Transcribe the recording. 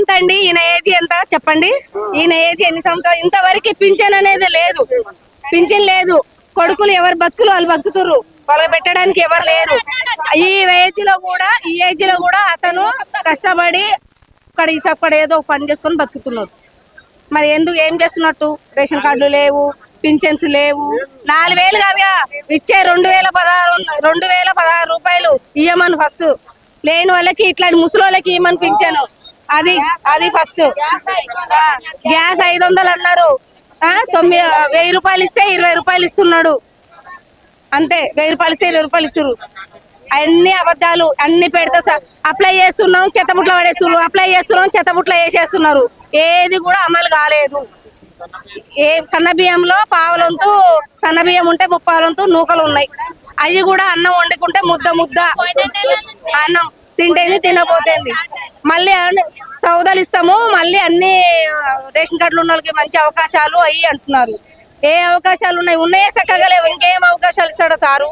ఎంత అండి ఈయన ఏజ్ ఎంత? చెప్పండి. ఈయన ఏజ్ ఎన్ని సంవత్సరాలు? ఇంతవరకు పింఛన్ అనేది లేదు. పింఛన్ లేదు. కొడుకులు ఎవరు బతుకులు వాళ్ళు బతుకుతుర్రు. వాళ్ళకి పెట్టడానికి ఎవరు లేరు. ఈ ఏజ్లో కూడా ఈ ఏజ్లో కూడా అతను కష్టపడి ఇక్కడ అక్కడ ఇష్టపడి ఏదో పని చేసుకొని బతుకుతున్నాడు. మరి ఎందుకు? ఏం చేస్తున్నట్టు? రేషన్ కార్డులు లేవు పింఛన్స్ లేవు. నాలుగు వేలు కాదుగా. ఇచ్చే రెండు వేల పదహారు రెండు వేల పదహారు రూపాయలు ఇయ్యమని ఫస్ట్. లేని వాళ్ళకి ఇట్లాంటి ముసలి వాళ్ళకి ఇవ్వమని పింఛను. అది అది ఫస్ట్ గ్యాస్ ఐదు వందలు అన్నారు. ఆ, తొమ్మిది వెయ్యి రూపాయలు ఇస్తే ఇరవై రూపాయలు ఇస్తున్నాడు. అంతే వెయ్యి రూపాయలు ఇస్తే ఇరవై రూపాయలు ఇస్తారు అన్ని అబద్ధాలు అన్ని పెడితే సార్ అప్లై చేస్తున్నాం చెత్తబుట్ల పడేస్తున్నారు అప్లై చేస్తున్నాం చెత్తబుట్లో వేసేస్తున్నారు. ఏది కూడా అమలు కాలేదు. ఏ సన్న బియ్యంలో పావులంతు సన్న బియ్యం ఉంటే ముప్పాలంతు నూకలు ఉన్నాయి. అవి కూడా అన్నం వండుకుంటే ముద్ద ముద్ద. అన్నం తింటేది తినపోతేంది మళ్ళీ సౌదాలు ఇస్తాము మళ్ళీ అన్ని రేషన్ కార్డులు ఉన్న వాళ్ళకి మంచి అవకాశాలు అయ్యి అంటున్నారు. ఏ అవకాశాలు ఉన్నాయి? ఉన్నాయే చక్కగా లేవు ఇంకేం అవకాశాలు ఇస్తాడో సారు?